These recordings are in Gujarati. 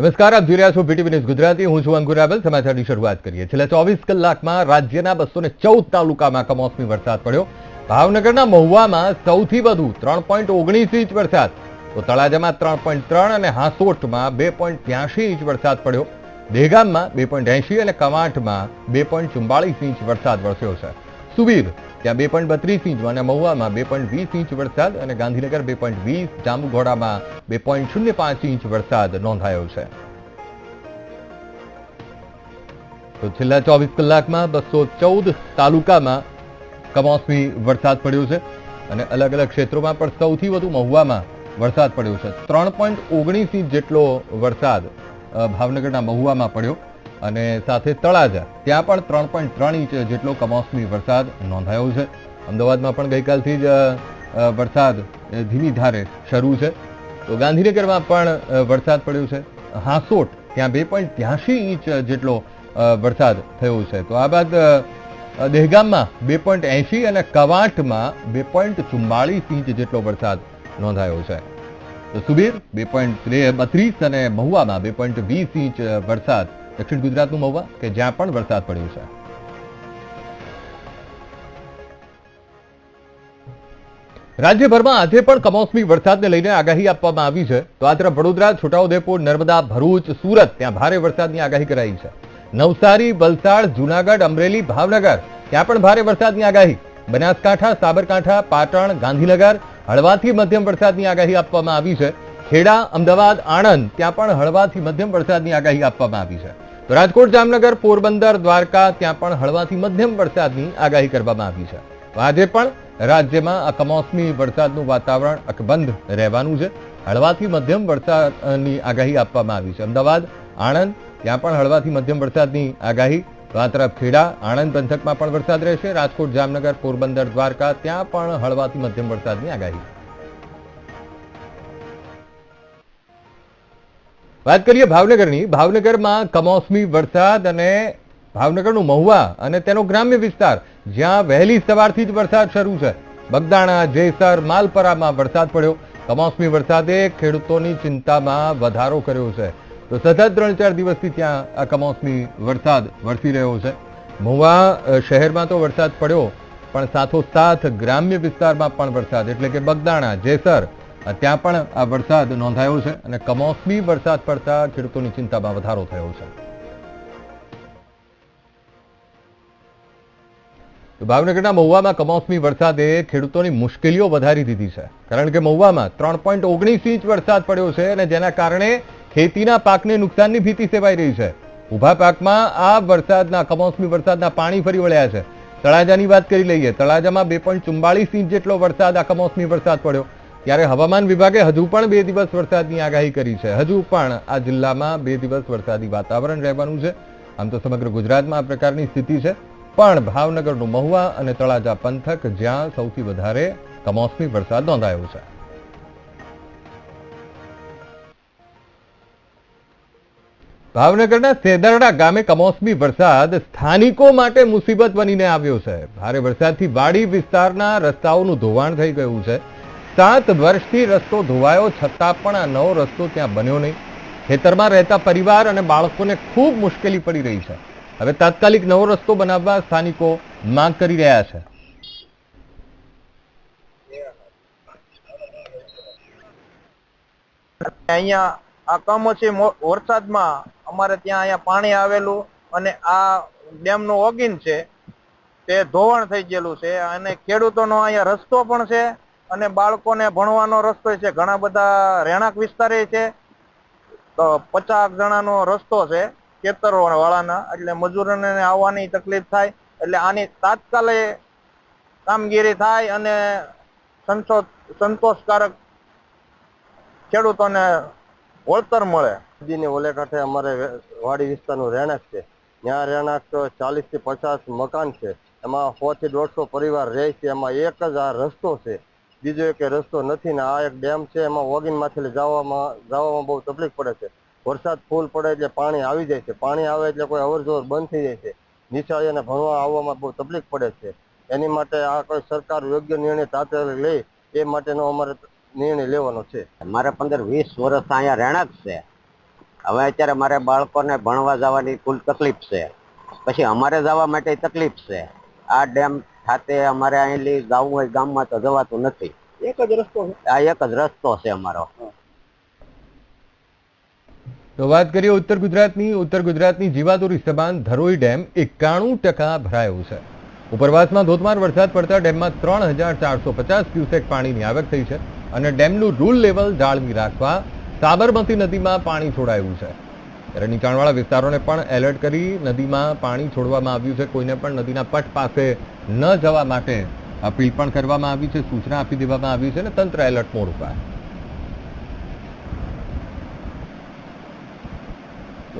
નમસ્કાર, આપ જોઈ રહ્યા છો બીટીવી ન્યૂઝ ગુજરાતી. હું છું અંકુર રાવલ. સમાચારની શરૂઆત કરીએ. છેલ્લા ચોવીસ કલાકમાં રાજ્યના બસો ચૌદ તાલુકામાં કમોસમી વરસાદ પડ્યો. ભાવનગરના મહુવામાં સૌથી વધુ ત્રણ પોઈન્ટ ઓગણીસ ઇંચ વરસાદ તો તળાજામાં ત્રણ પોઈન્ટ ત્રણ અને હાંસોટમાં બે પોઈન્ટ ત્યાંશી ઇંચ વરસાદ પડ્યો. દેગામમાં બે પોઈન્ટ એંશી અને કવાંટમાં બે પોઈન્ટ ચુમ્બાળીસ ઇંચ વરસાદ વરસ્યો છે. સુબીર ત્યાં બે પોઈન્ટ બત્રીસ ઇંચ અને મહુવામાં બે પોઈન્ટ વીસ ઇંચ વરસાદ અને ગાંધીનગર બે પોઈન્ટ વીસ, જાંબુઘોડામાં બે પોઈન્ટ શૂન્ય પાંચ ઇંચ વરસાદ નોંધાયો છે. તો છેલ્લા ચોવીસ કલાકમાં બસો ચૌદ તાલુકામાં કમોસમી વરસાદ પડ્યો છે અને અલગ અલગ ક્ષેત્રોમાં પણ સૌથી વધુ મહુવામાં વરસાદ પડ્યો છે. ત્રણ પોઈન્ટ ઓગણીસ ઇંચ જેટલો વરસાદ ભાવનગરના મહુવામાં પડ્યો. અને સાથે તળાજા, ત્યાં પણ ત્રણ પોઈન્ટ ત્રણ ઇંચ જેટલો કમોસમી વરસાદ નોંધાયો છે. અમદાવાદમાં પણ ગઈકાલથી જ વરસાદ ધીમી ધારે શરૂ છે. તો ગાંધીનગરમાં પણ વરસાદ પડ્યો છે. હાંસોટ, ત્યાં બે પોઈન્ટ ત્યાંશી ઇંચ જેટલો વરસાદ થયો છે. તો આ બાદ દહેગામમાં બે પોઈન્ટ એંશી અને કવાંટમાં બે પોઈન્ટ ચુમ્માળીસ ઇંચ જેટલો વરસાદ નોંધાયો છે. તો સુબીર, બે પોઈન્ટ બત્રીસ અને મહુવામાં બે પોઈન્ટ વીસ ઇંચ વરસાદ દક્ષિણ ગુજરાતનું મહુવા કે જ્યાં પણ વરસાદ પડ્યો છે. રાજ્યભરમાં આજે પણ કમોસમી વરસાદને લઈને આગાહી આપવામાં આવી છે. તો આ વડોદરા, છોટાઉદેપુર, નર્મદા, ભરૂચ, સુરત ત્યાં ભારે વરસાદની આગાહી કરાઈ છે. નવસારી, વલસાડ, જુનાગઢ, અમરેલી, ભાવનગર ત્યાં પણ ભારે વરસાદની આગાહી. બનાસકાંઠા, સાબરકાંઠા, પાટણ, ગાંધીનગર હળવાથી મધ્યમ વરસાદની આગાહી આપવામાં આવી છે. ખેડા, અમદાવાદ, આણંદ ત્યાં પણ હળવાથી મધ્યમ વરસાદની આગાહી આપવામાં આવી છે. રાજકોટ જામનગર, પોરબંદર, દ્વારકા, ત્યાં પણ હળવાથી મધ્યમ વરસાદની આગાહી કરવામાં આવી છે. આજે પણ રાજ્યમાં આ કમોસમી વરસાદનું વાતાવરણ અકબંધ રહેવાનું છે. હળવાથી મધ્યમ વરસાદની આગાહી આપવામાં આવી છે. અમદાવાદ, આણંદ, ત્યાં પણ હળવાથી મધ્યમ વરસાદની આગાહી. તો ખેડા, આણંદ, પંથકમાં પણ વરસાદ રહેશે. રાજકોટ, જામનગર, પોરબંદર, દ્વારકા, ત્યાં પણ હળવાથી મધ્યમ વરસાદની આગાહી. વાત કરીએ ભાવનગરની. ભાવનગરમાં કમોસમી વરસાદ અને ભાવનગરનું મહુવા અને તેનો ગ્રામ્ય વિસ્તાર, જ્યાં વહેલી સવારથી જ વરસાદ શરૂ છે. બગદાણા જેસર માલપરામાં વરસાદ પડ્યો. કમોસમી વરસાદે ખેડૂતોની ચિંતામાં વધારો કર્યો છે. તો સતત ત્રણ ચાર દિવસથી ત્યાં આ કમોસમી વરસાદ વરસી રહ્યો છે. મહુવા શહેરમાં તો વરસાદ પડ્યો, પણ સાથોસાથ ગ્રામ્ય વિસ્તારમાં પણ વરસાદ. એટલે કે બગદાણા જેસર ત્યાં પણ આ વરસાદ નોંધાયો છે અને કમોસમી વરસાદ પડતા ખેડૂતોની ચિંતામાં વધારો થયો છે. ભાવનગરના મહુવામાં કમોસમી વરસાદે ખેડૂતોની મુશ્કેલીઓ વધારી દીધી છે. કારણ કે મહુવામાં ત્રણ પોઈન્ટ ઓગણીસ ઇંચ વરસાદ પડ્યો છે અને જેના કારણે ખેતીના પાકને નુકસાનની ભીતિ સેવાઈ રહી છે. ઊભા પાકમાં આ વરસાદના, કમોસમી વરસાદના પાણી ફરી વળ્યા છે. તળાજાની વાત કરી લઈએ, તળાજામાં બે પોઈન્ટ ચુમ્બાળીસ ઇંચ જેટલો વરસાદ, આ કમોસમી વરસાદ પડ્યો. ત્યારે હવામાન વિભાગે હજુ પણ બે દિવસ વરસાદની આગાહી કરી છે. હજુ પણ આ જિલ્લામાં બે દિવસ વરસાદી વાતાવરણ રહેવાનું છે. આમ તો સમગ્ર ગુજરાતમાં આ પ્રકારની સ્થિતિ છે. પણ ભાવનગરનું મહુવા અને તળાજા પંથક જ્યાં સૌથી વધારે કમોસમી વરસાદ નોંધાયો છે. ભાવનગરના સેદરડા ગામે કમોસમી વરસાદ સ્થાનિકો માટે મુસીબત બનીને આવ્યો છે. ભારે વરસાદથી વાડી વિસ્તારના રસ્તાઓનું ધોવાણ થઈ ગયું છે. સાત વર્ષથી રસ્તો ધોવાયો, છતાં પણ આ નવો રસ્તો ત્યાં બન્યો નહીં. ખેતરમાં રહેતા પરિવાર અને બાળકોને ખૂબ મુશ્કેલી પડી રહી છે. હવે તાત્કાલિક નવો રસ્તો બનાવવા સ્થાનિકો માંગ કરી રહ્યા છે. અહીંયા આ કમોસમી મો- વરસાદમાં અમારે ત્યાં અહીંયા પાણી આવેલું અને આ ડેમનું ઓગિન છે, તે ધોવાણ થઈ ગયેલું છે અને ખેડૂતોનો અહીંયા રસ્તો પણ છે. અને બાળકોને ભણવાનો રસ્તો છે. ઘણા બધા રહેણાંક વિસ્તારે છે. તો પચાસ જણાનો રસ્તો છે ખેતરો વાળાના એટલે મજૂરોને આવવાની તકલીફ થાય. એટલે આની તાત્કાલિક કામગીરી થાય અને સંતોષકારક ખેડૂતોને વળતર મળે. નદીની ઓલે અમારે વાડી વિસ્તારનું રહેણાંક છે. ત્યાં રહેણાંક ચાલીસથી પચાસ મકાન છે. એમાં સો થી દોઢસો પરિવાર રહે છે. એમાં એક જ આ રસ્તો છે. બીજો એક રસ્તો નથી ને આ એક ડેમ છે, એમાં વોગિનમાંથી જવામાં જવામાં બહુ તકલીફ પડે છે. વરસાદ ફૂલ પડે એટલે પાણી આવી જાય છે. પાણી આવે એટલે કોઈ અવરજવર બંધ થઈ જાય છે. નિશાળીઓને ભણવા આવવામાં બહુ તકલીફ પડે છે. એની માટે આ કોઈ સરકાર યોગ્ય નિર્ણય તાત્કાલિક લે એ માટેનો અમારે નિર્ણય લેવાનો છે. મારે પંદર વીસ વર્ષ અહીંયા રહેણાંક છે. હવે અત્યારે મારે બાળકોને ભણવા જવાની કુલ તકલીફ છે. પછી અમારે જવા માટે તકલીફ છે. આ ડેમ ખાતે અમારે અહીંથી જવું હોય ગામમાં તો જવાતું નથી. એક જ રસ્તો છે? આ એક જ રસ્તો છે અમારો. તો વાત કરીએ ઉત્તર ગુજરાતની. ઉત્તર ગુજરાતની જીવાદોરી સમાન ધરોઈ ડેમ એકાણું ટકા ભરાયો છે. ઉપરવાસમાં ધોધમાર વરસાદ પડતા ડેમમાં ત્રણ હજાર ચારસો પચાસ ક્યુસેક પાણીની આવક થઈ છે અને ડેમનું રૂલ લેવલ જાળવી રાખવા સાબરમતી નદીમાં પાણી છોડાયું છે. ત્યારે નીચાણવાળા વિસ્તારોને પણ એલર્ટ કરી નદીમાં પાણી છોડવામાં આવ્યું છે. કોઈને પણ નદીના પટ પાસે ન જવા માટે અપીલ પણ કરવામાં આવી છે. સૂચના આપી દેવામાં આવી છે અને તંત્ર એલર્ટ મોડ ઉપર.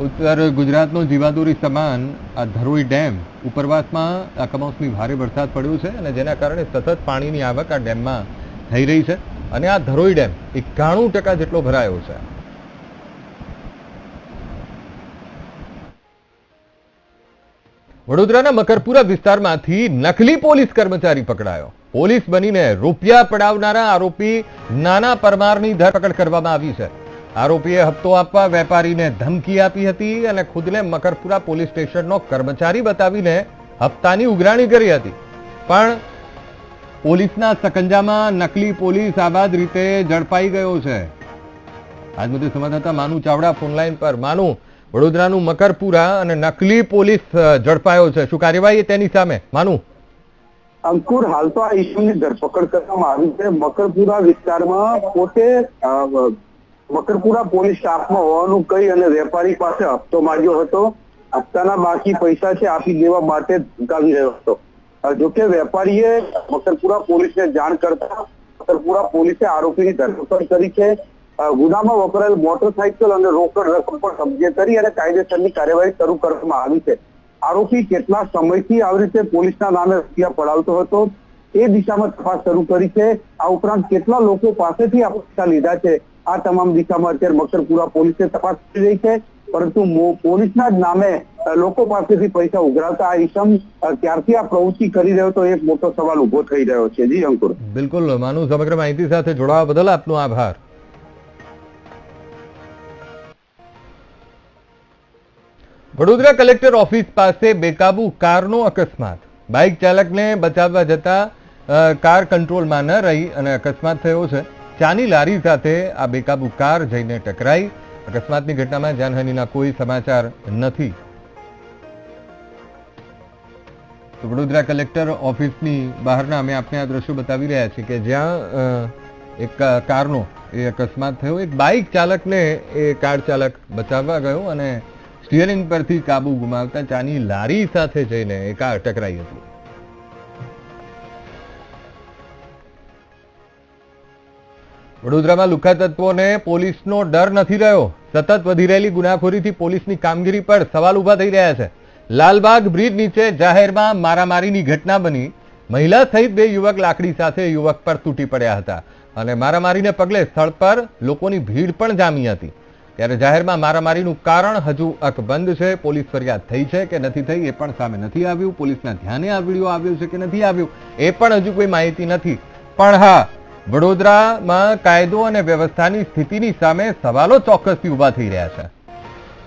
ઉત્તર ગુજરાતનો જીવાદોરી સમાન આ ધરોઈ ડેમ ઉપરવાસમાં આ કમોસમી ભારે વરસાદ પડ્યો છે અને જેના કારણે સતત પાણીની આવક આ ડેમમાં થઈ રહી છે. અને આ ધરોઈ ડેમ એકાણું ટકા જેટલો ભરાયો છે. વડોદરાના મકરપુરા વિસ્તારમાંથી નકલી પોલીસ કર્મચારી પકડાયો. પોલીસ બનીને રૂપિયા પડાવનારા આરોપી નાના પરમારની ધરપકડ કરવામાં આવી છે. આરોપીએ હપ્તો આપવા વેપારીને ધમકી આપી હતી અને ખુદને મકરપુરા પોલીસ સ્ટેશનનો કર્મચારી બતાવીને હપ્તાની ઉઘરાણી કરી હતી. પણ પોલીસના સકંજામાં નકલી પોલીસ આબાદ રીતે ઝડપાઈ ગયો છે. આજ મુદ્દે સંવાદદાતા માનુ ચાવડા ફોનલાઈન પર. માનુ વડોદરાનું મકરપુરા અને નકલી પોલીસ ઝડપાયો છે. શું કાર્યવાહી તેની સામે? માનું. અંકુર, હાલ તો આ ઇસ્યુની ધરપકડ કરવામાં આવી છે. મકરપુરા વિસ્તારમાં પોતે મકરપુરા પોલીસ સ્ટાફમાં હોવાનું કહી અને વેપારી પાસે હપ્તો માંગ્યો હતો. હપ્તાના બાકી પૈસા છે, આપી દેવા માટે ધમકાવી રહ્યો હતો. જોકે વેપારીએ મકરપુરા પોલીસને જાણ કરતા મકરપુરા પોલીસે આરોપીની ધરપકડ કરી છે. ગુનામાં વપરાયેલ મોટરસાયકલ અને રોકડ રકમ પણ કબજે કરી અને કાયદેસરની કાર્યવાહી શરૂ કરવામાં આવી છે. આરોપી કેટલા સમયથી આવી રીતે પોલીસના નામે રૂપિયા પડાવતો હતો, એ દિશામાં તપાસ શરૂ કરી છે. આ ઉપરાંત કેટલા લોકો પાસેથી આ પૈસા લીધા છે, આ તમામ દિશામાં અત્યારે મકરપુરા પોલીસે તપાસ કરી રહી છે. પરંતુ પોલીસના જ નામે લોકો પાસેથી પૈસા ઉઘરાવતા આ ઈસમ ક્યારથી આ પ્રવૃત્તિ કરી રહ્યો તો એક મોટો સવાલ ઊભો થઈ રહ્યો છે. જી અંકુર. બિલકુલ માનુ સમગ્ર માહિતી સાથે જોડાવા બદલ આપનો આભાર. વડોદરા કલેક્ટર ઓફિસ પાસે બેકાબુ કારનો અકસ્માત. બાઇક ચાલકને બચાવવા જતા કાર કંટ્રોલમાં ન રહી અને અકસ્માત થયો છે. ચાની લારી સાથે આ બેકાબુ કાર જઈને ટકરાઈ. અકસ્માતની ઘટનામાં જાનહાનિના કોઈ સમાચાર નથી. વડોદરા કલેક્ટર ઓફિસની બહારના અમે આપને આ દ્રશ્યો બતાવી રહ્યા છીએ કે જ્યાં એક કારનો એ અકસ્માત થયો. એક બાઇક ચાલકને એ કાર ચાલક બચાવવા ગયો અને સ્ટિયરિંગ પરથી કાબુ ગુમાવતા ચાની લારી સાથે જઈને એકા કાર ટકરાઈ હતી. વડોદરામાં લુખા તત્વોને પોલીસનો ડર નથી રહ્યો. સતત વધી રહેલી ગુનાખોરીથી પોલીસની કામગીરી પર સવાલ ઊભા થઈ રહ્યા છે. લાલબાગ બ્રિજ નીચે જાહેરમાં મારામારીની ઘટના બની. મહિલા સહિત બે યુવક લાકડી સાથે યુવક પર તૂટી પડ્યા હતા અને મારામારીને પગલે સ્થળ પર લોકોની ભીડ પણ જામી હતી. ત્યારે જાહેરમાં મારામારીનું કારણ હજુ અકબંધ છે. પોલીસ ફરિયાદ થઈ છે કે નથી થઈ એ પણ સામે નથી આવ્યું. પોલીસના ધ્યાને આ વીડિયો આવ્યો છે કે નથી આવ્યું એ પણ હજુ કોઈ માહિતી નથી. પણ હા, વડોદરામાં કાયદો અને વ્યવસ્થાની સ્થિતિની સામે સવાલો ચોક્કસથી ઊભા થઈ રહ્યા છે.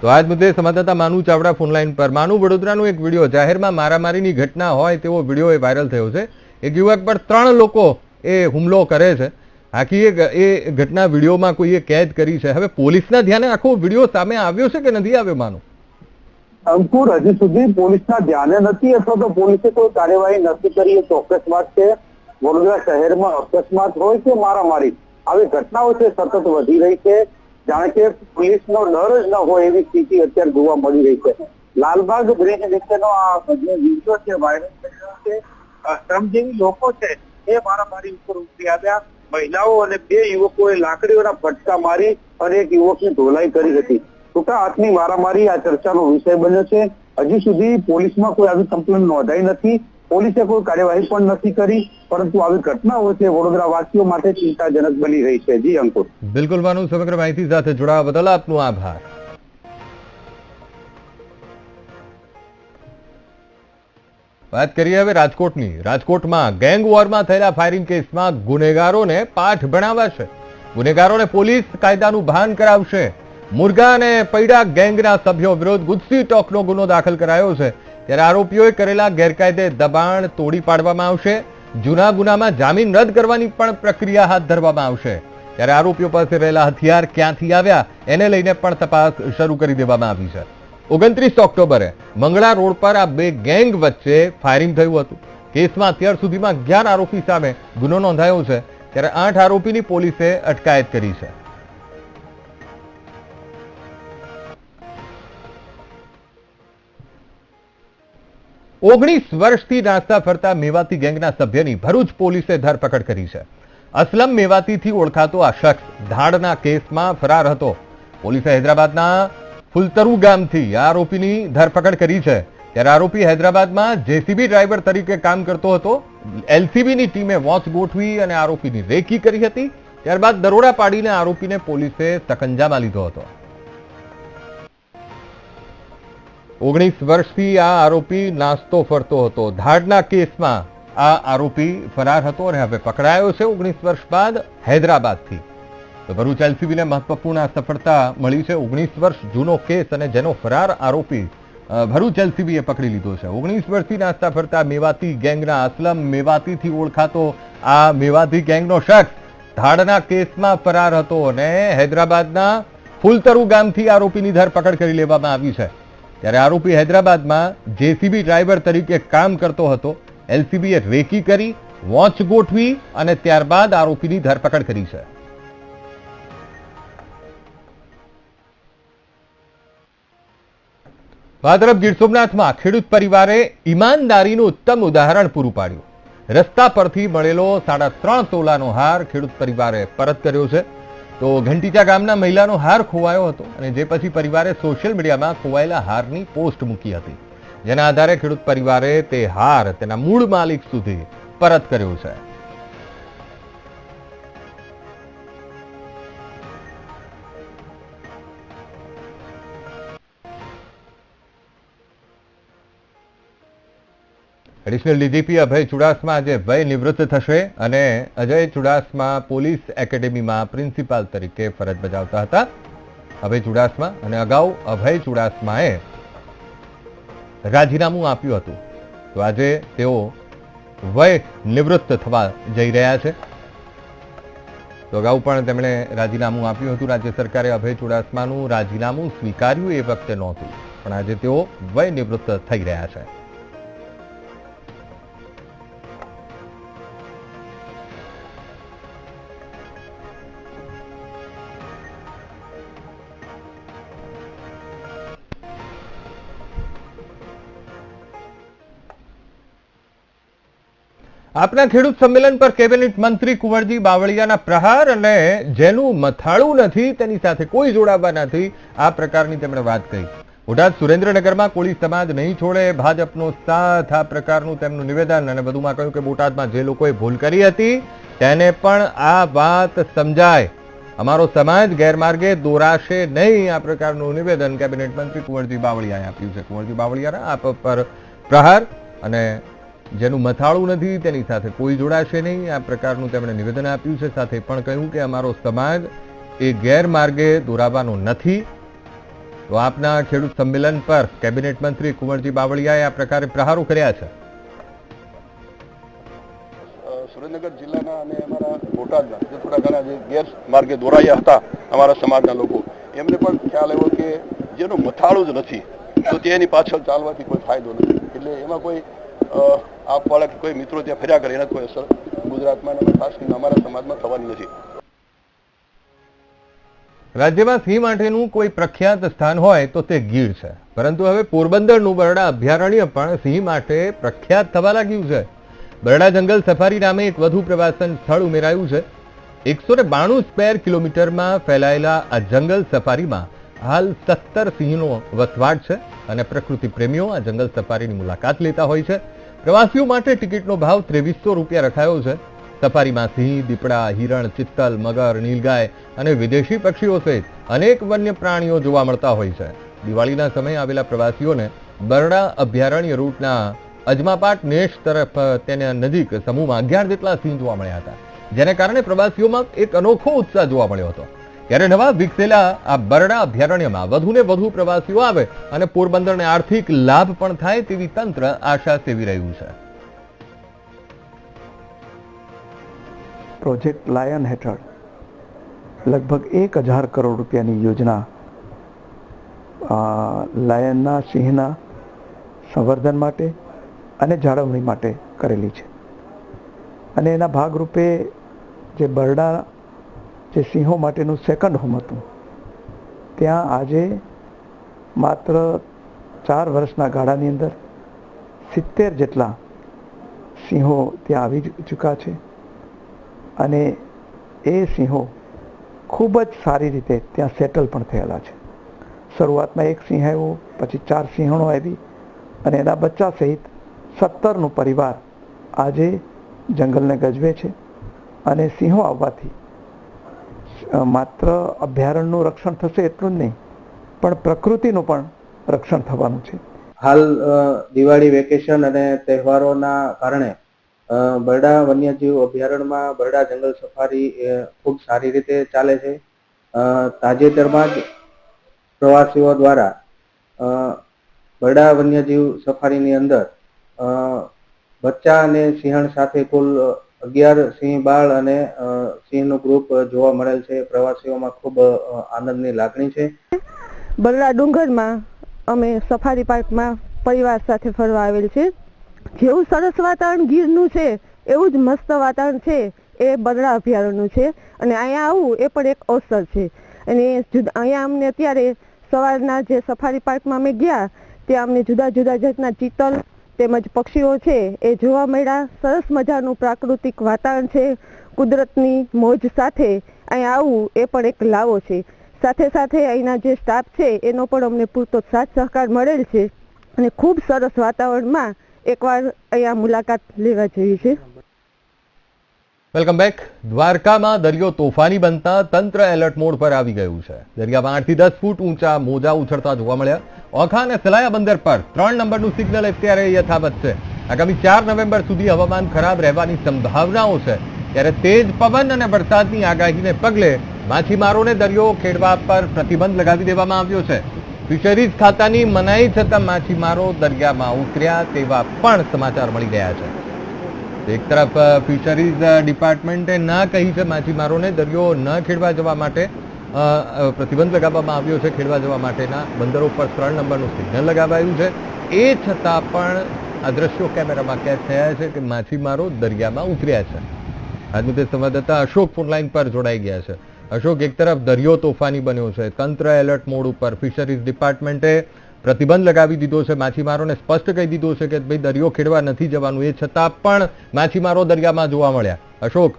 તો આજ મુદ્દે સંવાદદાતા માનુ ચાવડા ફોનલાઈન પર. માનુ, વડોદરાનો એક વીડિયો. જાહેરમાં મારામારીની ઘટના હોય તેવો વીડિયો એ વાયરલ થયો છે. એક યુવક પર ત્રણ લોકો એ હુમલો કરે છે. આખી એ ઘટના વિડીયોમાં કોઈએ કેદ કરી છે. હવે પોલીસના ધ્યાને આખો વીડિયો સામે આવ્યો છે કે નથી આવ્યો, માનો? અંકુર, હજી સુધી પોલીસના ધ્યાને નથી અથવા તો પોલીસે કોઈ કાર્યવાહી નથી કરી, એ ચોક્કસ વાત છે. વડોદરા શહેરમાં અકસ્માત હોય કે મારામારી? આવી ઘટનાઓ છે, સતત વધી રહી છે. જાણે કે પોલીસનો ડર જ ન હોય એવી સ્થિતિ અત્યારે જોવા મળી રહી છે. લાલબાગ બ્રિજ નીચેનો આ વીડિયો છે વાયરલ છે શ્રમજીવી લોકો છે એ મારામારી ઉપર ઉતરી આવ્યા. મહિલાઓ અને બે યુવકોએ લાકડીઓના ફટકા મારી અને એક યુવકની ધોલાઈ કરી હતી. ટૂંકા હાથની મારામારી આ ચર્ચાનો વિષય બન્યો છે. હજી સુધી પોલીસમાં કોઈ આવી કમ્પ્લેન નોંધાઈ નથી. પોલીસે કોઈ કાર્યવાહી પણ નથી કરી, પરંતુ આવી ઘટનાઓ છે વડોદરા વાસીઓ માટે ચિંતાજનક બની રહી છે. જી અંકુર. બિલકુલ માનું સમગ્ર માહિતી સાથે જોડાવા બદલ આપનો આભાર. વાત કરીએ હવે રાજકોટની. રાજકોટમાં ગેંગ વોરમાં થયેલા ફાયરિંગ કેસમાં ગુનેગારોને પાઠ ભણાવાશે. ગુનેગારોને પોલીસ કાયદાનું ભાન કરાવશે. મુરગા અને પૈડા ગેંગના સભ્યો વિરુદ્ધ ગુજસી ટોકનો ગુનો દાખલ કરાયો છે. ત્યારે આરોપીઓએ કરેલા ગેરકાયદે દબાણ તોડી પાડવામાં આવશે. જૂના ગુનામાં જામીન રદ કરવાની પણ પ્રક્રિયા હાથ ધરવામાં આવશે. ત્યારે આરોપીઓ પાસે રહેલા હથિયાર ક્યાંથી આવ્યા, એને લઈને પણ તપાસ શરૂ કરી દેવામાં આવી છે. ઓગણત્રીસ ઓક્ટોબરે મંગળા રોડ પર આ બે ગેંગ વચ્ચે ફાયરિંગ થયું હતું. કેસમાં અત્યાર સુધીમાં અગિયાર આરોપી સામે ગુનો નોંધાયો છે, ત્યારે આઠ આરોપીની પોલીસે અટકાયત કરી છે. ઓગણીસ વર્ષથી નાસ્તા ફરતા મેવાતી ગેંગના સભ્યની ભરૂચ પોલીસે ધરપકડ કરી છે. અસલમ મેવાતીથી ઓળખાતો આ શખ્સ ધાડના કેસમાં ફરાર હતો. પોલીસે હૈદરાબાદના ફુલતરુ ગામથી આ આરોપીની ધરપકડ કરી છે. ત્યારે આરોપી હૈદરાબાદમાં જેસીબી ડ્રાઈવર તરીકે કામ કરતો હતો. એલસીબીની ટીમે વોચ ગોઠવી અને આરોપીની રેકી કરી હતી. ત્યારબાદ દરોડા પાડીને આરોપીને પોલીસે સકંજામાં લીધો હતો. ઓગણીસ વર્ષથી આ આરોપી નાસ્તો ફરતો હતો. ધાડના કેસમાં આ આરોપી ફરાર હતો અને હવે પકડાયો છે ઓગણીસ વર્ષ બાદ હૈદરાબાદથી. ભરૂચ એલસીબીને મહત્વપૂર્ણ સફળતા મળી છે. ઓગણીસ વર્ષ જૂનો કેસ અને જેનો ફરાર આરોપી ભરૂચ એલસીબીએ પકડી લીધો છે. ઓગણીસ વર્ષથી નાસ્તા ફરતા મેવાતી ગેંગના અસલમ મેવાતીથી ઓળખાતો આ મેવાતી ગેંગનો શખ્સ ધાડના કેસમાં ફરાર હતો અને હૈદરાબાદના ફુલતરુ ગામથી આરોપીની ધરપકડ કરી લેવામાં આવી છે. ત્યારે આરોપી હૈદરાબાદમાં જેસીબી ડ્રાઈવર તરીકે કામ કરતો હતો. એલસીબીએ રેકી કરી, વોચ ગોઠવી અને ત્યારબાદ આરોપીની ધરપકડ કરી છે. તરફ ગીર સોમનાથમાં ખેડૂત પરિવારે ઈમાનદારીનું ઉત્તમ ઉદાહરણ પૂરું પાડ્યું. રસ્તા પરથી મળેલો સાડા ત્રણ તોલાનો હાર ખેડૂત પરિવારે પરત કર્યો છે. તો ઘંટીચા ગામના મહિલાનો હાર ખોવાયો હતો અને જે પછી પરિવારે સોશિયલ મીડિયામાં ખોવાયેલા હારની પોસ્ટ મૂકી હતી. જેના આધારે ખેડૂત પરિવારે તે હાર તેના મૂળ માલિક સુધી પરત કર્યો છે. એડિશનલ ડીજીપી અભય ચુડાસમા આજે વય નિવૃત્ત થશે અને અજય ચુડાસમા પોલીસ એકેડેમીમાં પ્રિન્સિપાલ તરીકે ફરજ બજાવતા હતા. અભય ચુડાસમા અને અગાઉ અભય ચુડાસમાએ રાજીનામું આપ્યું હતું. તો આજે તેઓ વય નિવૃત્ત થવા જઈ રહ્યા છે. તો અગાઉ પણ તેમણે રાજીનામું આપ્યું હતું. રાજ્ય સરકારે અભય ચુડાસમાનું રાજીનામું સ્વીકાર્યું એ વખતે નહોતું. પણ આજે તેઓ વય નિવૃત્ત થઈ રહ્યા છે. આપના ખેડૂત સંમેલન પર કેબિનેટ મંત્રી કુંવરજી બાવળિયાના પ્રહાર અને જેનું મથાળું નથી, તેની સાથે કોઈ જોડાવા નથી, આ પ્રકારની તેમણે વાત કહી. બોટાદ સુરેન્દ્રનગરમાં કોળી સમાજ નહીં છોડે, ભાજપનો સાથ આ પ્રકારનું તેમનું નિવેદન અને વધુમાં કહ્યું કે બોટાદમાં જે લોકોએ ભૂલ કરી હતી, તેને પણ આ વાત સમજાય. અમારો સમાજ ગેરમાર્ગે દોરાશે નહીં, આ પ્રકારનું નિવેદન કેબિનેટ મંત્રી કુંવરજી બાવળિયાએ આપ્યું છે. કુંવરજી બાવળિયાના આપ પર પ્રહાર અને જેનું મથાળું નથી, તેની સાથે કોઈ જોડાશે નહીં. આ પ્રકારનું તેમણે નિવેદન આપ્યું છે. સાથે પણ કહ્યું કે અમારો સમાજ એ ગેરમાર્ગે દોરાવાનો નથી. તો આપના ખેડૂત સંમેલન પર કેબિનેટ મંત્રી કુંવરજી બાવળિયાએ આ પ્રકારે પ્રહારો કર્યા છે. સુરેન્દ્રનગર જિલ્લાના અને અમારા બોટાદના જે થોડા ઘણા જે ગેરમાર્ગે દોરાયા હતા અમારા સમાજના લોકો, એમને પણ ખ્યાલ આવ્યો કે જેનું મથાળું જ નથી, તો તેની પાછળ ચાલવાથી કોઈ ફાયદો નથી. એટલે એમાં કોઈ આપવાળા કે કોઈ મિત્રો ત્યાં ફર્યા કરે, એના કોઈ અસર ગુજરાતમાં ખાસ કરીને અમારા સમાજમાં થવાની નથી. રાજ્યમાં સિંહ માટેનું કોઈ પ્રખ્યાત સ્થાન હોય તો તે ગીર છે. પરંતુ હવે પોરબંદરનું બરડા અભયારણ્ય પણ સિંહ માટે પ્રખ્યાત થવા લાગ્યું છે. બરડા જંગલ સફારી નામે એક વધુ પ્રવાસન સ્થળ ઉમેરાયું છે. એકસો ને બાણું સ્ક્વેર કિલોમીટરમાં ફેલાયેલા આ જંગલ સફારીમાં હાલ સત્તર સિંહનો વસવાટ છે અને પ્રકૃતિ પ્રેમીઓ આ જંગલ સફારીની મુલાકાત લેતા હોય છે. પ્રવાસીઓ માટે ટિકિટનો ભાવ ત્રેવીસો રૂપિયા રખાયો છે. સફારીમાં સિંહ, દીપડા, હિરણ, ચિત્તલ, મગર, નીલગાય અને વિદેશી પક્ષીઓ સહિત અનેક વન્ય પ્રાણીઓ જોવા મળતા હોય છે. દિવાળીના સમયે આવેલા પ્રવાસીઓને બરડા અભયારણ્ય રૂટના અજમાપાટ નેશ તરફ તેના નજીક સમૂહમાં અગિયાર જેટલા સિંહ જોવા મળ્યા હતા, જેને કારણે પ્રવાસીઓમાં એક અનોખો ઉત્સાહ જોવા મળ્યો હતો. ત્યારે નવા વિકસેલા આ બરડા અભયારણ્યમાં વધુને વધુ પ્રવાસીઓ આવે અને પોરબંદરને આર્થિક લાભ પણ થાય તેવી તંત્ર આશા સેવી રહ્યું છે. પ્રોજેક્ટ લાયન હેઠળ લગભગ એક હજાર કરોડ રૂપિયાની યોજના લાયનના સિંહના સંવર્ધન માટે અને જાળવણી માટે કરેલી છે. અને એના ભાગરૂપે જે બરડા જે સિંહો માટેનું સેકન્ડ હોમ હતું. ત્યાં આજે માત્ર ચાર વર્ષના ગાળાની અંદર સિત્તેર જેટલા સિંહો ત્યાં આવી ચૂક્યા છે. અને એ સિંહો ખૂબ જ સારી રીતે ત્યાં સેટલ પણ થયેલા છે. શરૂઆતમાં એક સિંહ આવ્યો, પછી ચાર સિંહણો આવી અને એના બચ્ચા સહિત સત્તરનું પરિવાર આજે જંગલને ગજવે છે. અને સિંહો આવવાથી માત્ર અભયારણ્યનું રક્ષણ થશે એટલું જ નહીં, પણ પ્રકૃતિનું પણ રક્ષણ થવાનું છે. હાલ દિવાળી, વેકેશન અને તહેવારોના કારણે બરડા, વન્યજીવ અભયારણ્યમાં બરડા, જંગલ સફારી ખૂબ સારી રીતે ચાલે છે. તાજેતરમાં જ પ્રવાસીઓ દ્વારા બરડા, વન્યજીવ સફારીની અંદર બચ્ચા અને સિંહણ સાથે કુલ અગિયાર સિંહ બાળ અને સિંહનું ગ્રુપ જોવા મળેલ છે. પ્રવાસીઓમાં ખૂબ આનંદની લાગણી છે. બરડા ડુંગરમાં અમે સફારી પાર્કમાં પરિવાર સાથે ફરવા આવેલ છે. જેવું સરસ વાતાવરણ ગીરનું છે, એવું જ મસ્ત વાતાવરણ છે, એ બરડા અભયારણ્યનું છે. અને અહીંયા આવવું એ પણ એક અવસર છે. અને અહીંયા અમને અત્યારે સવારના જે સફારી પાર્કમાં અમે ગયા, ત્યાં અમને જુદા જુદા જાતના ચિત્તલ તેમજ પક્ષીઓ છે, એ જોવા મળ્યા. સરસ મજાનું પ્રાકૃતિક વાતાવરણ છે, કુદરતની મોજ સાથે અહીંયા આવવું એ પણ એક લાવો છે. સાથે સાથે અહીંના જે સ્ટાફ છે, એનો પણ અમને પૂરતો સાથ સહકાર મળેલ છે અને ખૂબ સરસ વાતાવરણમાં એકવાર અહીંયા મુલાકાત લેવા જેવી છે. વેલકમ બેક દ્વારકામાં દરિયો તોફાની બનતા તંત્ર એલર્ટ મોડ પર આવી ગયું છે. દરિયામાં આઠથી દસ ફૂટ ઊંચા મોજા ઉછળતા જોવા મળ્યા. ઓખા અને સલાયા બંદર પર ત્રણ નંબરનું સિગ્નલ અત્યારે યથાવત છે. આગામી ચાર નવેમ્બર સુધી હવામાન ખરાબ રહેવાની સંભાવનાઓ છે. ત્યારે તેજ પવન અને વરસાદની આગાહીને પગલે માછીમારોને દરિયો ખેડવા પર પ્રતિબંધ લગાવી દેવામાં આવ્યો છે. ફિશરીઝ ખાતાની મનાઈ છતાં માછીમારો દરિયામાં ઉતર્યા તેવા પણ સમાચાર મળી ગયા છે. એક તરફ ફિશરીઝ ડિપાર્ટમેન્ટે ના કહી છે માછીમારોને દરિયો ન ખેડવા જવા માટે પ્રતિબંધ લગાવવામાં આવ્યો છે ખેડવા જવા માટેના બંદરો પર ત્રણ નંબરનું સિગ્નલ લગાવાયું છે. એ છતાં પણ આ દ્રશ્યો કેમેરામાં કેદ થયા છે કે માછીમારો દરિયામાં ઉતર્યા છે. આજનું તે સંવાદદાતા અશોક ફોનલાઈન પર જોડાઈ ગયા છે. અશોક, એક તરફ દરિયો તોફાની બન્યો છે. તંત્ર એલર્ટ મોડ ઉપર ફિશરીઝ ડિપાર્ટમેન્ટે પ્રતિબંધ લગાવી દીધો છે. માછીમારોને સ્પષ્ટ કહી દીધું છે કે ભાઈ દરિયો ખેડવા નથી જવાનું. એ છતાં પણ માછીમારો દરિયામાં જોવા મળ્યા. અશોક.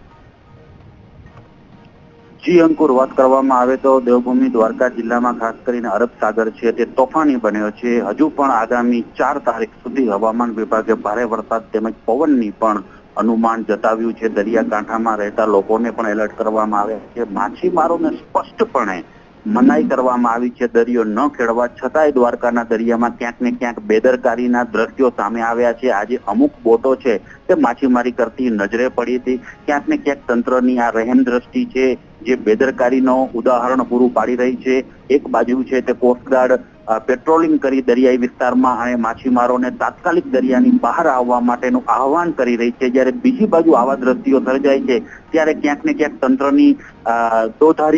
જી, અંકુર, વાત કરવામાં આવે તો દેવભૂમિ દ્વારકા જિલ્લામાં ખાસ કરીને અરબ સાગર છે તે તોફાની બન્યો છે. હજુ પણ આગામી ચાર તારીખ સુધી હવામાન વિભાગે ભારે વરસાદ તેમજ પવનની પણ અનુમાન જતાવ્યું છે. દરિયાકાંઠામાં રહેતા લોકોને પણ એલર્ટ કરવામાં આવ્યા છે. માછીમારોને સ્પષ્ટપણે મનાઈ કરવામાં આવી છે. દરિયો ન ખેડવા છતાંય દ્વારકાના દરિયામાં ક્યાંક ને ક્યાંક બેદરકારીના દ્રશ્યો સામે આવ્યા છે. આજે અમુક બોટો છે તે માછીમારી કરતી નજરે પડી હતી. ક્યાંક ને ક્યાંક તંત્રની આ રહેમ દ્રષ્ટિ છે જે બેદરકારીનો ઉદાહરણ પૂરું પાડી રહી છે. એક બાજુ છે તે કોસ્ટગાર્ડ પેટ્રોલિંગ કરી દરિયાઈ વિસ્તારમાં અને માછીમારોને તાત્કાલિક દરિયાની બહાર આવવા માટેનું આહવાન કરી રહી છે. જ્યારે બીજી બાજુ આવા દ્રશ્યો સર્જાય છે ત્યારે ક્યાંક ને ક્યાંક તંત્રની અ,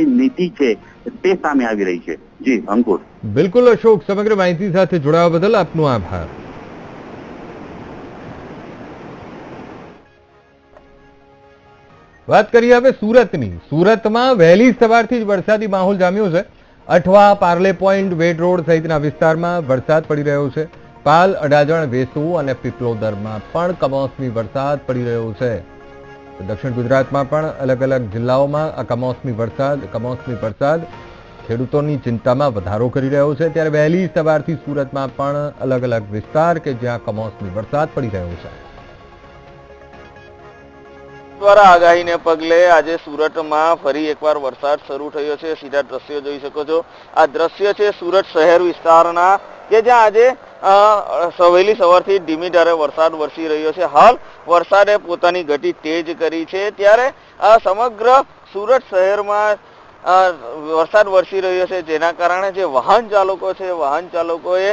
નીતિ છે તે સામે આવી રહી છે. જી, અંકુર. બિલકુલ અશોક, સમગ્ર માહિતી સાથે જોડાવા બદલ આપનો આભાર. વાત કરીએ હવે સુરતની. સુરતમાં વહેલી સવારથી જ વરસાદી માહોલ જામ્યો છે. અઠવા, પાર્લે પોઈન્ટ, વેડ રોડ સહિતના વિસ્તારમાં વરસાદ પડી રહ્યો છે. પાલ, અડાજણ, વેસુ અને પીપલોદરમાં પણ કમોસમી વરસાદ પડી રહ્યો છે. દક્ષિણ ગુજરાતમાં પણ અલગ અલગ જિલ્લાઓમાં આ કમોસમી વરસાદ કમોસમી વરસાદ ખેડૂતોની ચિંતામાં વધારો કરી રહ્યો છે. ત્યારે વહેલી સવારથી સુરતમાં પણ અલગ અલગ વિસ્તાર કે જ્યાં કમોસમી વરસાદ પડી રહ્યો છે. દ્વારા આગાહીને પગલે આજે સુરતમાં ફરી એકવાર વરસાદ શરૂ થયો છે. સીધા દ્રશ્યો જોઈ શકો છો. આ દ્રશ્ય છે સુરત શહેર વિસ્તારના કે જ્યાં આજે સવેલી સવારથી ધીમી ધારે વરસાદ વરસી રહ્યો છે. હાલ વરસાદે પોતાની ગતિ તેજ કરી છે. ત્યારે આ સમગ્ર સુરત શહેરમાં વરસાદ વરસી રહ્યો છે. જેના કારણે જે વાહન ચાલકો છે, વાહન ચાલકોએ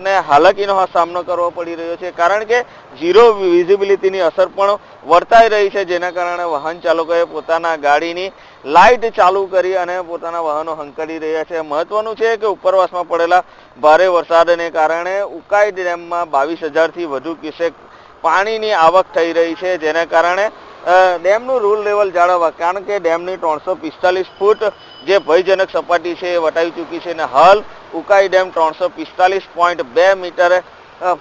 ને હાલાકીનો સામનો કરવો પડી રહ્યો છે. કારણ કે ઝીરો વિઝિબિલિટીની અસર પણ વર્તાઈ રહી છે. જેના કારણે વાહન ચાલકોએ પોતાના ગાડીની લાઇટ ચાલુ કરી અને પોતાના વાહનો હંકારી રહ્યા છે. મહત્વનું છે કે ઉપરવાસમાં પડેલા ભારે વરસાદને કારણે ઉકાઈ ડેમમાં બાવીસ હજારથી વધુ ક્યુસેક પાણીની આવક થઈ રહી છે. જેના કારણે ડેમનું રૂલ લેવલ જાળવવા, કારણ કે ડેમની ત્રણસો પિસ્તાલીસ ફૂટ જે ભયજનક સપાટી છે એ વટાવી ચૂકી છે અને હાલ ઉકાઈ ડેમ ત્રણસો પિસ્તાલીસ પોઈન્ટ બે મીટર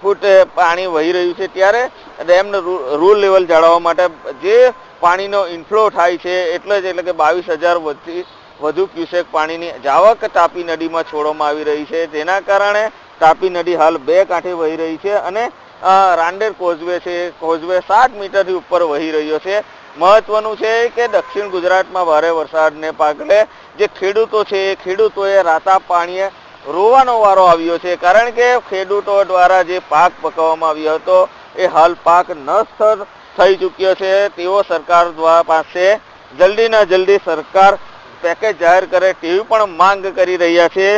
ફૂટ પાણી વહી રહ્યું છે. ત્યારે ડેમનું રૂલ લેવલ જાળવવા માટે જે પાણીનો ઇન્ફ્લો થાય છે, એટલે જ એટલે કે બાવીસ હજાર વધતી વધુ ક્યુસેક પાણીની જાવક તાપી નદીમાં છોડવામાં આવી રહી છે. તેના કારણે તાપી નદી હાલ બે કાંઠે વહી રહી છે અને રાંડેર કોઝવે છે. કોઝવે સાત મીટરથી ઉપર વહી રહ્યો છે. મહત્વનું છે કે દક્ષિણ ગુજરાતમાં ભારે વરસાદને પગલે જે ખેડૂતો છે એ ખેડૂતોએ રાતા પાણીએ રોવાનો વારો આવ્યો છે. કારણ કે ખેડૂતો દ્વારા જે પાક પકવવામાં આવ્યો હતો, એ હાલ પાક નષ્ટ થઈ ચૂક્યો છે. તેઓ સરકાર દ્વારા પાસે જલ્દીના જલ્દી સરકાર પેકેજ જાહેર કરે તેવી પણ માંગ કરી રહ્યા છે.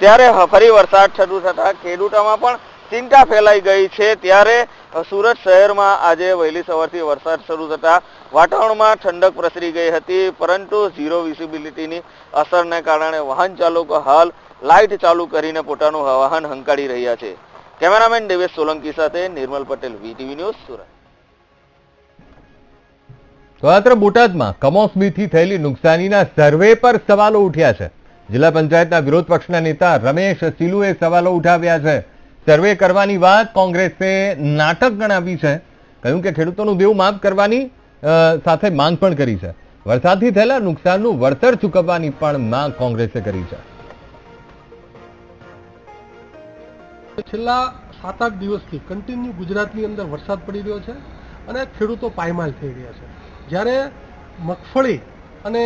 ત્યારે ફરી વરસાદ શરૂ થતાં ખેડૂતોમાં પણ ચિંતા ફેલાઈ ગઈ છે ત્યારે સુરત શહેરમાં આજે વહેલી સવારથી વરસાદ શરૂ થતા વાતાવરણમાં ઠંડક પ્રસરી ગઈ હતી, પરંતુ ઝીરો વિઝિબિલિટીની અસરને કારણે વાહન ચાલકો હાલ લાઇટ ચાલુ કરીને પોતાનું વાહન હંકારી રહ્યા છે. કેમેરામેન દેવેશ સોલંકી સાથે નિર્મલ પટેલ, વીટીવી ન્યૂઝ, સુરત. તો બોટાદમાં કમોસમીથી થયેલી નુકસાનીના સર્વે પર સવાલો ઉઠ્યા છે. જિલ્લા પંચાયતના વિરોધ પક્ષના નેતા રમેશ સિલુએ સવાલો ઉઠાવ્યા છે. સર્વે કરવાની વાત કોંગ્રેસે નાટક ગણાવી છે. કહ્યું કે ખેડૂતોનું દેવું માફ કરવાની સાથે માંગ પણ કરી છે. વરસાદથી થયેલા નુકસાનનું વળતર ચૂકવવાની પણ માંગ કોંગ્રેસે કરી છે. છેલ્લા સાત આઠ દિવસથી કન્ટિન્યુ ગુજરાતની અંદર વરસાદ પડી રહ્યો છે અને ખેડૂતો પાયમાલ થઈ રહ્યા છે. જ્યારે મગફળી અને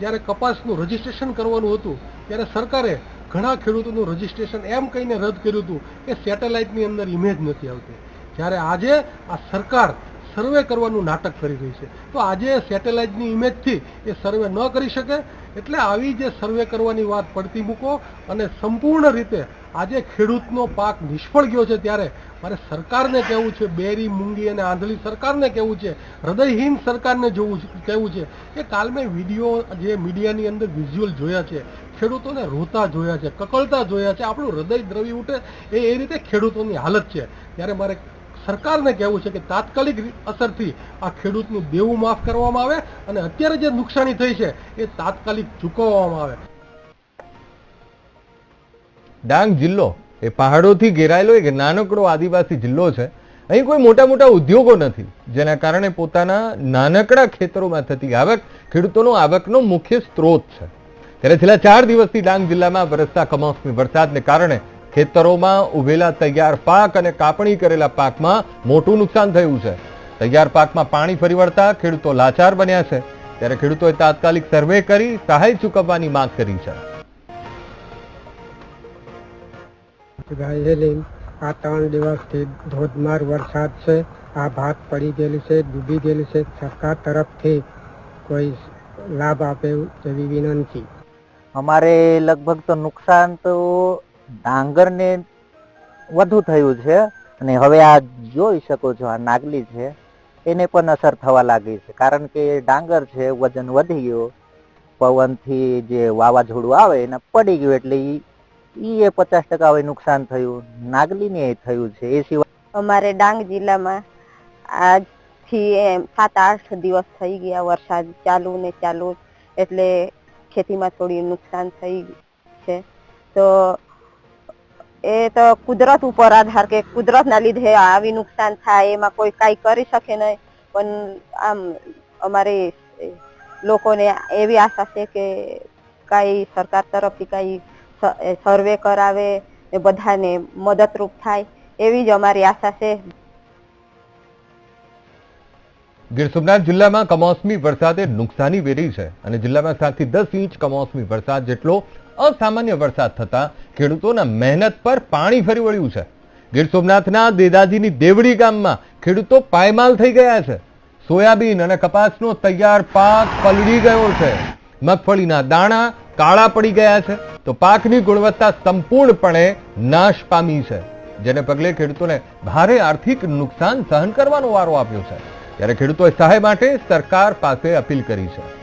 જ્યારે કપાસનું રજીસ્ટ્રેશન કરવાનું હતું, ત્યારે સરકારે ઘણા ખેડૂતોનું રજીસ્ટ્રેશન એમ કહીને રદ કર્યું હતું કે સેટેલાઇટની અંદર ઇમેજ નથી આવતી. જ્યારે આજે આ સરકાર સર્વે કરવાનું નાટક કરી રહી છે. તો આજે સેટેલાઇટની ઇમેજથી એ સર્વે ન કરી શકે, એટલે આવી જે સર્વે કરવાની વાત પડતી મૂકો અને સંપૂર્ણ રીતે આજે ખેડૂતનો પાક નિષ્ફળ ગયો છે ત્યારે મારે સરકારને કહેવું છે, બેરી, મૂંગી અને આંધળી સરકારને કહેવું છે, હૃદયહીન સરકારને જોવું કહેવું છે. કે કાલ મેં વીડિયો જે મીડિયાની અંદર વિઝ્યુઅલ જોયા છે, ખેડૂતોને રોતા જોયા છે, કકળતા જોયા છે, આપણું હૃદય દ્રવી ઉઠે, એ એ રીતે ખેડૂતોની હાલત છે. ત્યારે મારે સરકારને કહેવું છે કે તાત્કાલિક અસરથી આ ખેડૂતનું દેવું માફ કરવામાં આવે અને અત્યારે જે નુકસાની થઈ છે, એ તાત્કાલિક ચૂકવવામાં આવે. ડાંગ જિલ્લો એ પહાડોથી ઘેરાયેલો એક નાનકડો આદિવાસી જિલ્લો છે. અહીં કોઈ મોટા મોટા ઉદ્યોગો નથી, જેના કારણે પોતાના નાનકડા ખેતરોમાં થતી આવક, ખેડૂતોનો આવકનો મુખ્ય સ્ત્રોત છે. ત્યારે છેલ્લા ચાર દિવસથી ડાંગ જિલ્લામાં વરસતા કમોસમી વરસાદને કારણે ખેતરોમાં ઉભેલા તૈયાર પાક અને કાપણી કરેલા પાકમાં મોટું નુકસાન થયું છે. તૈયાર પાકમાં પાણી ફરી વળતા ખેડૂતો લાચાર બન્યા છે. ત્યારે ખેડૂતોએ તાત્કાલિક સર્વે કરી સહાય ચૂકવવાની માંગ કરી છે. ગાયેલી આ ત્રણ દિવસથી ધોધમાર વરસાદ છે, આ ભાત પડી ગયેલી છે, ડૂબી ગયેલી છે. સરકાર તરફથી કોઈ લાભ આપે તેવી વિનંતી. અમારે લગભગ તો નુકસાન તો ડાંગરને વધુ થયું છે અને હવે આ જોઈ શકો છો, આ નાગલી છે, એને પણ અસર થવા લાગી છે. કારણ કે ડાંગર છે, વજન વધી ગયું. પવનથી જે વાવાઝોડું આવે, એને પડી ગયું એટલે એ પચાસ ટકા હવે નુકસાન થયું. નાગલીને એ થયું છે. એ સિવાય અમારે ડાંગ જિલ્લામાં આજથી સાત આઠ દિવસ થઈ ગયા વરસાદ ચાલુ ને ચાલુ એટલે ખેતીમાં થોડી નુકસાન થઈ છે. તો એ તો કુદરત ઉપર આધાર કે કુદરતના લીધે આવી નુકસાન થાય, એમાં કોઈ કાંઈ કરી શકે નહીં. પણ આમ અમારે લોકોને એવી આશા છે કે કાંઈ સરકાર તરફથી કાંઈ સર્વે કરાવે એ બધાને મદદરૂપ થાય, એવી જ અમારી આશા છે. ગીર સોમનાથ જિલ્લામાં કમોસમી વરસાદે નુકસાની વેરી છે અને જિલ્લામાં સાતથી દસ ઇંચ કમોસમી વરસાદ જેટલો અસામાન્ય વરસાદ થતા ખેડૂતોના મહેનત પર પાણી ફરી વળ્યું છે. ગીર સોમનાથના દેદાજીની દેવડી ગામમાં ખેડૂતો પાયમાલ થઈ ગયા છે. સોયાબીન અને કપાસનો તૈયાર પાક પલળી ગયો છે. મગફળીના દાણા કાળા પડી ગયા છે, તો પાકની ગુણવત્તા સંપૂર્ણપણે નાશ પામી છે. જેને પગલે ખેડૂતોને ભારે આર્થિક નુકસાન સહન કરવાનો વારો આપ્યો છે. ત્યારે ખેડૂતોએ સહાય માટે સરકાર પાસે અપીલ કરી છે.